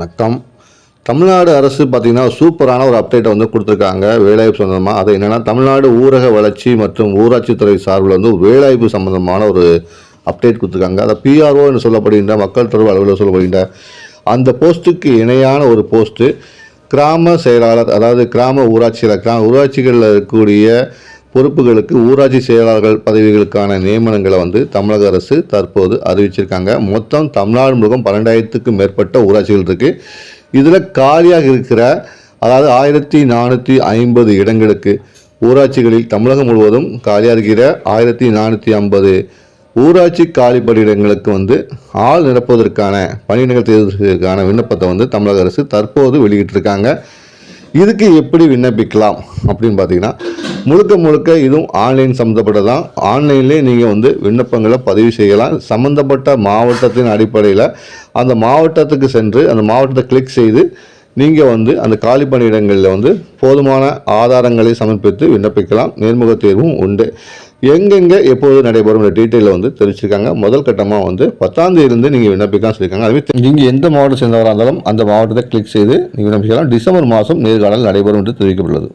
வணக்கம். தமிழ்நாடு அரசு பார்த்திங்கன்னா சூப்பரான ஒரு அப்டேட்டை வந்து கொடுத்துருக்காங்க. வேலைவாய்ப்பு சம்மந்தமாக அது என்னென்னா தமிழ்நாடு ஊரக வளர்ச்சி மற்றும் ஊராட்சித்துறை சார்பில் வந்து வேலைவாய்ப்பு சம்மந்தமான ஒரு அப்டேட் கொடுத்துருக்காங்க. அதை பிஆர்ஓ என்று சொல்லப்படுகின்ற மக்கள் தொடர்பு அலுவலர் சொல்லப்படுகின்ற அந்த போஸ்ட்டுக்கு இணையான ஒரு போஸ்ட்டு கிராம செயலாளர் அதாவது கிராம ஊராட்சியில் கிராம ஊராட்சிகளில் இருக்கக்கூடிய பொறுப்புகளுக்கு ஊராட்சி செயலாளர்கள் பதவிகளுக்கான நியமனங்களை வந்து தமிழக அரசு தற்போது அறிவிச்சிருக்காங்க. மொத்தம் தமிழ்நாடு முழுவதும் பன்னெண்டாயிரத்துக்கும் மேற்பட்ட ஊராட்சிகள் இருக்குது இதில் காலியாக இருக்கிற அதாவது ஆயிரத்தி நானூற்றி ஐம்பது இடங்களுக்கு ஊராட்சிகளில் தமிழகம் முழுவதும் காலியாக இருக்கிற ஆயிரத்தி நானூற்றி ஐம்பது ஊராட்சி காலி பணியிடங்களுக்கு வந்து ஆள் நிரப்புவதற்கான பணியிடங்கள் தேர்வு விண்ணப்பத்தை வந்து தமிழக அரசு தற்போது வெளியிட்டிருக்காங்க. இதுக்கு எப்படி விண்ணப்பிக்கலாம் அப்படின்னு பார்த்தீங்கன்னா முழுக்க முழுக்க இதுவும் ஆன்லைன் சம்மந்தப்பட்டதான் ஆன்லைன்லேயே நீங்கள் வந்து விண்ணப்பங்களை பதிவு செய்யலாம். சம்மந்தப்பட்ட மாவட்டத்தின் அடிப்படையில் அந்த மாவட்டத்துக்கு சென்று அந்த மாவட்டத்தை கிளிக் செய்து நீங்கள் வந்து அந்த காலி பணியிடங்களில் வந்து போதுமான ஆதாரங்களை சமர்ப்பித்து விண்ணப்பிக்கலாம். நேர்முக தேர்வும் உண்டு. எங்கெங்கே எப்போது நடைபெறும் டீட்டெயிலில் வந்து தெரிவிச்சிருக்காங்க. முதல் கட்டமாக வந்து பத்தாந்தேதியிலேருந்து நீங்கள் விண்ணப்பிக்கலாம் சொல்லியிருக்காங்க. அதுவே நீங்கள் எந்த மாவட்டம் சேர்ந்தவராக இருந்தாலும் அந்த மாவட்டத்தை கிளிக் செய்து நீங்கள் விண்ணப்பிக்கலாம். டிசம்பர் மாதம் நேர்காணல் நடைபெறும் என்று தெரிவிக்கப்பட்டுள்ளது.